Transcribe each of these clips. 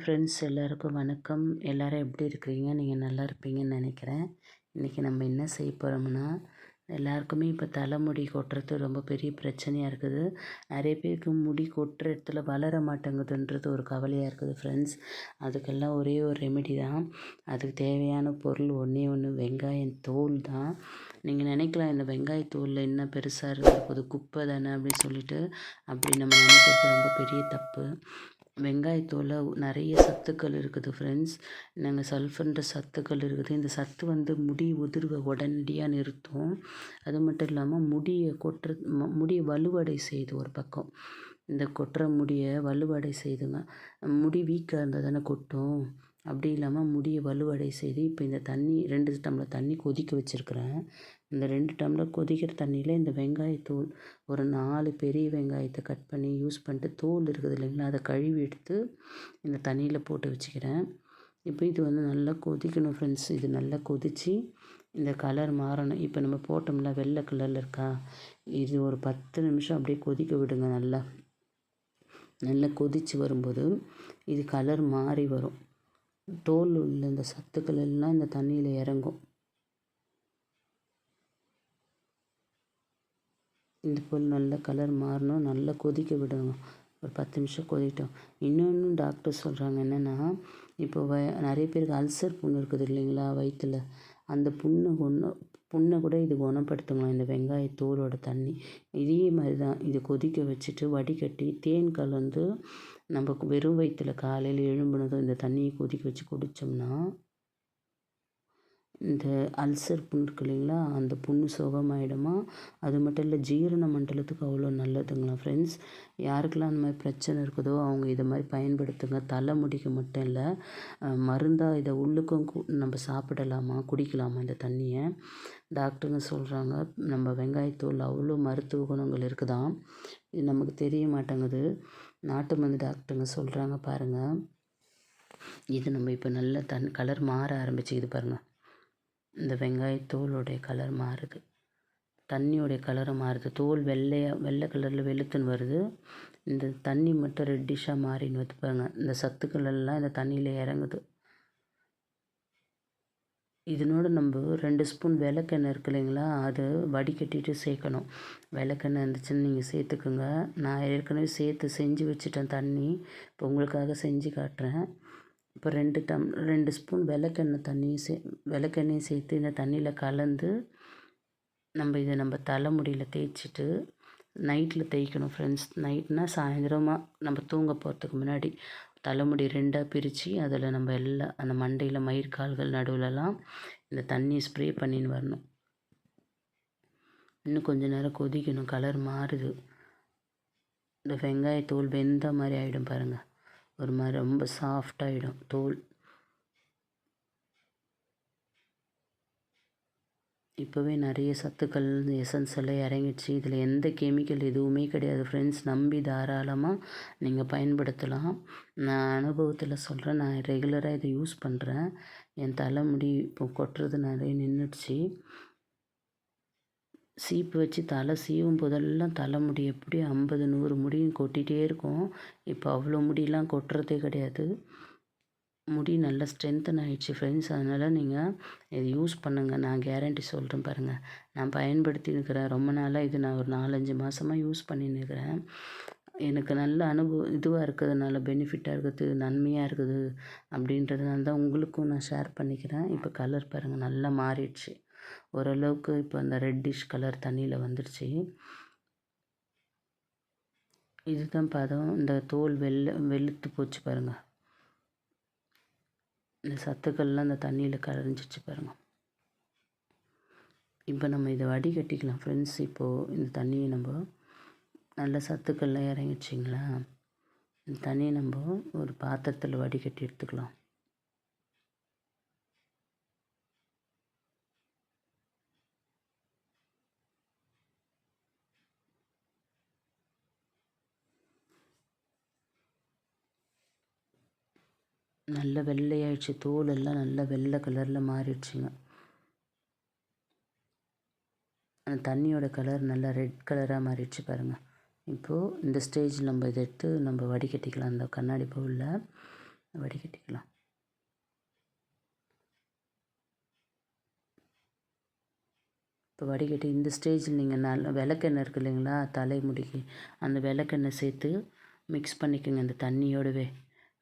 Friends எல்லாருக்கும் வணக்கம். எல்லோரும் எப்படி இருக்கிறீங்க? நீங்கள் நல்லா இருப்பீங்கன்னு நினைக்கிறேன். இன்றைக்கி நம்ம என்ன செய்ய போகிறோம்னா எல்லாருக்குமே இப்போ தலைமுடி கொட்டுறது ரொம்ப பெரிய பிரச்சனையாக இருக்குது. நிறைய பேருக்கு முடி கொட்டுற இடத்துல வளர மாட்டேங்குதுன்றது ஒரு கவலையாக இருக்குது ஃப்ரெண்ட்ஸ். அதுக்கெல்லாம் ஒரே ஒரு ரெமெடி தான். அதுக்கு தேவையான பொருள் ஒன்றே ஒன்று வெங்காயம் தோல் தான். நீங்கள் நினைக்கலாம் இந்த வெங்காயத்தோலில் என்ன பெருசாக இருக்க குப்பை தானே அப்படின்னு சொல்லிட்டு அப்படி நம்ம நினைக்கிறது ரொம்ப பெரிய தப்பு. வெங்காயத்தோல் நிறைய சத்துக்கள் இருக்குது ஃப்ரெண்ட்ஸ் நாங்கள் சல்ஃபர்ன்ற சத்துக்கள் இருக்குது. இந்த சத்து வந்து முடி உதிர்வை உடனடியாக நிறுத்தும். அது மட்டும் இல்லாமல் முடியை கொட்டுற முடியை வலுவடை செய்யுது ஒரு பக்கம். இந்த கொட்டுற முடியை வலுவடை செய்துங்க. முடி வீக்காக இருந்தால் தானே கொட்டும். அப்படி இல்லாமல் முடியை வலுவடை செய்து இப்போ இந்த தண்ணி ரெண்டு டம்ளர் தண்ணி கொதிக்க வச்சுருக்குறேன். இந்த ரெண்டு டம்ளர் கொதிக்கிற தண்ணியில் இந்த வெங்காயத்தூள் ஒரு நாலு பெரிய வெங்காயத்தை கட் பண்ணி யூஸ் பண்ணிட்டு தோல் இருக்குது இல்லைங்களா அதை கழுவி எடுத்து இந்த தண்ணியில் போட்டு வச்சுக்கிறேன். இப்போ இது வந்து நல்லா கொதிக்கணும் ஃப்ரெண்ட்ஸ் இது நல்லா கொதித்து இந்த கலர் மாறணும். இப்போ நம்ம போட்டோம்ல வெள்ளை கலரில் இருக்கா? இது ஒரு பத்து நிமிஷம் அப்படியே கொதிக்க விடுங்க நல்லா. நல்லா கொதித்து வரும்போது இது கலர் மாறி வரும். தோல் உள்ள இந்த சத்துக்கள் எல்லாம் இந்த தண்ணியில் இறங்கும். இந்த பொருள் நல்ல கலர் மாறணும் நல்லா கொதிக்க விடணும். ஒரு பத்து நிமிஷம் கொதிட்டோம் இன்னொன்று டாக்டர் சொல்கிறாங்க என்னென்னா இப்போ வ நிறைய பேருக்கு அல்சர் புண் இருக்குது இல்லைங்களா வயிற்றில் அந்த புண்ணை ஒன்று புண்ணை கூட இது குணப்படுத்துங்களாம் இந்த வெங்காய தோலோட தண்ணி. இதே மாதிரி தான் இது கொதிக்க வச்சுட்டு வடிகட்டி தேன் கலந்து நம்ம வெறும் வயிற்றில் காலையில் எழும்புனதும் இந்த தண்ணியை கொதிக்க வச்சு குடித்தோம்னா இந்த அல்சர் புண் இருக்கு இல்லைங்களா? அந்த புண்ணு சுகமாயிடுமா? அது மட்டும் இல்லை ஜீரண மண்டலத்துக்கு அவ்வளோ நல்லதுங்களா ஃப்ரெண்ட்ஸ் யாருக்கெல்லாம் அந்த மாதிரி பிரச்சனை இருக்குதோ அவங்க இதை மாதிரி பயன்படுத்துங்க. தலை முடிக்க மட்டும் இல்லை மருந்தாக இதை உள்ளுக்கும் நம்ம சாப்பிடலாமா? குடிக்கலாமா இந்த தண்ணியை? டாக்டருங்க சொல்கிறாங்க நம்ம வெங்காயத்தூள் அவ்வளோ மருத்துவ குணங்கள் இருக்குதான் இது நமக்கு தெரிய மாட்டேங்குது. நாட்டு மருந்து டாக்டருங்க சொல்கிறாங்க பாருங்கள் இது நம்ம இப்போ நல்ல தன் கலர் மாற ஆரம்பிச்சுக்குது பாருங்கள் இந்த வெங்காயத்தோலுடைய கலர் மாறுது. தண்ணியோடைய கலரும் மாறுது. தோல் வெள்ளையாக வெள்ளை கலரில் வெளுத்துன்னு வருது. இந்த தண்ணி மட்டும் ரெட்டிஷாக மாறின்னு வந்து இந்த சத்துக்கள் எல்லாம் இந்த தண்ணியில் இறங்குது. இதனோட நம்ம ரெண்டு ஸ்பூன் விளக்கெண்ணெய் இருக்கு இல்லைங்களா? அது வடிகட்டிட்டு சேர்க்கணும். விளக்கெண்ணெய் இருந்துச்சுன்னு நீங்கள் சேர்த்துக்குங்க. நான் ஏற்கனவே சேர்த்து செஞ்சு வச்சுட்டேன் தண்ணி. இப்போ உங்களுக்காக செஞ்சு காட்டுறேன். இப்போ ரெண்டு டம் ரெண்டு ஸ்பூன் விளக்கெண்ணெய் தண்ணியும் சே விளக்கெண்ணையும் சேர்த்து இந்த தண்ணியில் கலந்து நம்ம இதை நம்ம தலைமுடியில் தேய்ச்சிட்டு நைட்டில் தேய்க்கணும் ஃப்ரெண்ட்ஸ் நைட்னால் சாயந்தரமாக நம்ம தூங்க போகிறதுக்கு முன்னாடி தலைமுடி ரெண்டாக பிரித்து அதில் நம்ம எல்லாம் அந்த மண்டையில் மயிர்கால்கள் நடுவிலலாம் இந்த தண்ணியை ஸ்ப்ரே பண்ணின்னு வரணும். இன்னும் கொஞ்சம் நேரம் கொதிக்கணும் கலர் மாறுது. இந்த வெங்காயத்தூள் வெந்த மாதிரி ஆகிடும் பாருங்கள் ஒரு மாதிரி ரொம்ப சாஃப்டாகிடும் தோல். இப்போவே நிறைய சத்துக்கள் எசன்ஸ் எல்லாம் இறங்கிடுச்சு. இதில் எந்த கெமிக்கல் எதுவுமே கிடையாது. ஃப்ரெண்ட்ஸ் நம்பி தாராளமாக நீங்கள் பயன்படுத்தலாம். நான் அனுபவத்தில் சொல்கிறேன் நான் ரெகுலராக இதை யூஸ் பண்ணுறேன் என் தலைமுடி இப்போ கொட்டுறது நிறைய நின்றுடுச்சு சீப்பு வச்சு தலை சீவும் போதெல்லாம் தலைமுடி எப்படி ஐம்பது நூறு முடியும் கொட்டிகிட்டே இருக்கும். இப்போ அவ்வளோ முடியெலாம் கொட்டுறதே கிடையாது. முடி நல்லா ஸ்ட்ரென்த்தன் ஆகிடுச்சு ஃப்ரெண்ட்ஸ் அதனால் நீங்கள் இது யூஸ் பண்ணுங்கள் நான் கேரண்டி சொல்கிறேன் பாருங்கள் நான் பயன்படுத்தினுக்கிறேன் ரொம்ப நாளாக இது நான் ஒரு நாலஞ்சு மாதமாக யூஸ் பண்ணின்னுக்கிறேன் எனக்கு நல்ல அனுபவம் இதுவாக இருக்கிறதுனால பெனிஃபிட்டாக இருக்குது நன்மையாக இருக்குது அப்படின்றதுனால தான் உங்களுக்கும் நான் ஷேர் பண்ணிக்கிறேன். இப்போ கலர் பாருங்கள் நல்லா மாறிடுச்சு. ஓரளவுக்கு இப்போ அந்த ரெட்டிஷ் கலர் தண்ணியில் வந்துடுச்சு. இதுதான் பதம். இந்த தோல் வெள்ளை வெளுத்து போச்சு பாருங்கள் இந்த சத்துக்கள்லாம் அந்த தண்ணியில் கரைஞ்சிச்சு பாருங்கள் இப்போ நம்ம இதை வடிகட்டிக்கலாம் ஃப்ரெண்ட்ஸ் இப்போது இந்த தண்ணியை நம்ம நல்ல சத்துக்கள்லாம் இறங்கிச்சிங்களா இந்த தண்ணியை நம்ம ஒரு பாத்திரத்தில் வடிகட்டி எடுத்துக்கலாம். நல்ல வெள்ளையாயிடுச்சு. தோல் எல்லாம் நல்லா வெள்ளை கலரில் மாறிடுச்சுங்க. அந்த தண்ணியோட கலர் நல்லா ரெட் கலராக மாறிடுச்சு பாருங்கள் இப்போது இந்த ஸ்டேஜ் நம்ம இதை எடுத்து நம்ம வடிகட்டிக்கலாம். அந்த கண்ணாடி பவுலில் வடிகட்டிக்கலாம். இப்போ வடிகட்டி இந்த ஸ்டேஜில் நீங்கள் நல்ல விளக்கெண்ணெய் இருக்குது இல்லைங்களா? தலைமுடிக்கு அந்த விளக்கெண்ணெய் சேர்த்து மிக்ஸ் பண்ணிக்கோங்க இந்த தண்ணியோடவே.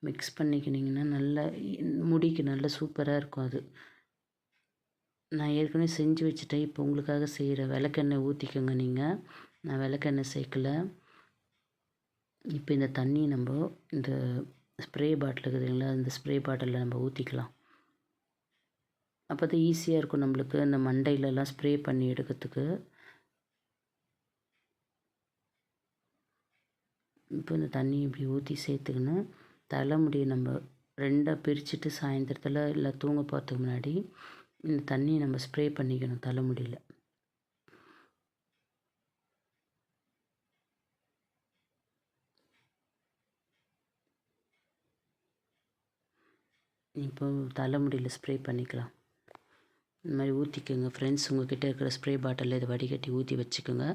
மிக்ஸ் பண்ணிக்கினிங்கன்னா நல்லா முடிக்கு நல்ல சூப்பராக இருக்கும் அது. நான் ஏற்கனவே செஞ்சு வச்சுட்டேன். இப்போ உங்களுக்காக செய்கிற விளக்கெண்ணெய் ஊற்றிக்கோங்க நீங்கள் நான் விளக்கெண்ணெய் சேர்க்கல. இப்போ இந்த தண்ணி நம்ம இந்த ஸ்ப்ரே பாட்டில் இருக்குதுங்களா இந்த ஸ்ப்ரே பாட்டிலில் நம்ம ஊற்றிக்கலாம் அப்போ தான் ஈஸியாக இருக்கும் நம்மளுக்கு. இந்த மண்டையிலலாம் ஸ்ப்ரே பண்ணி எடுக்கிறதுக்கு. இப்போ இந்த தண்ணி இப்படி ஊற்றி சேர்த்துக்கின்னு தலைமுடியை நம்ம ரெண்டாக பிரிச்சுட்டு சாயந்தரத்தில் இல்லை தூங்க போகிறதுக்கு முன்னாடி இந்த தண்ணியை நம்ம ஸ்ப்ரே பண்ணிக்கணும். தலைமுடியில் இப்போ தலைமுடியில் ஸ்ப்ரே பண்ணிக்கலாம். இந்த மாதிரி ஊற்றிக்கோங்க ஃப்ரெண்ட்ஸ் உங்கள்கிட்ட இருக்கிற ஸ்ப்ரே பாட்டிலில் இதை வடிகட்டி ஊற்றி வச்சுக்கோங்க.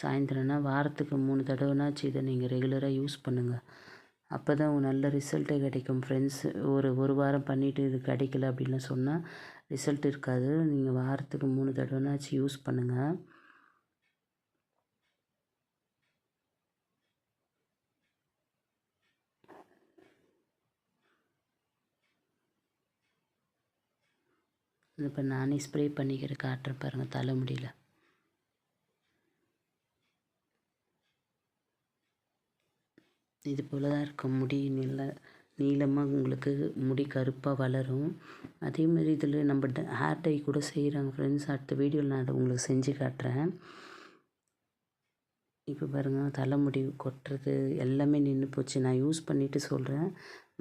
சாயந்தரம்னா வாரத்துக்கு மூணு தடவைனாச்சும் இதை நீங்கள் ரெகுலராக யூஸ் பண்ணுங்கள் அப்போ தான் நல்ல ரிசல்ட்டே கிடைக்கும் ஃப்ரெண்ட்ஸ் ஒரு ஒரு வாரம் பண்ணிவிட்டு இது கிடைக்கல அப்படின்லாம் சொன்னால் ரிசல்ட் இருக்காது. நீங்கள் வாரத்துக்கு மூணு தடவைனாச்சும் யூஸ் பண்ணுங்கள் இப்போ நானே ஸ்ப்ரே பண்ணிக்கிற காட்டுறேன் பாருங்கள் தலைமுடியில் இது போல் தான் இருக்கும் முடி நல்ல நீளமாக உங்களுக்கு முடி கருப்பாக வளரும். அதே மாதிரி இதில் நம்ம ஹேர் டை கூட செய்கிறாங்க ஃப்ரெண்ட்ஸ் அடுத்த வீடியோவில் நான் அதை உங்களுக்கு செஞ்சு காட்டுறேன். இப்போ பாருங்கள் தலைமுடி கொட்டுறது எல்லாமே நின்று போச்சு. நான் யூஸ் பண்ணிவிட்டு சொல்கிறேன்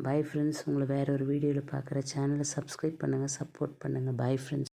பாய் ஃப்ரெண்ட்ஸ் உங்களை வேறு ஒரு வீடியோவில் பார்க்குற சேனலை சப்ஸ்கிரைப் பண்ணுங்கள் சப்போர்ட் பண்ணுங்கள் பாய் ஃப்ரெண்ட்ஸ்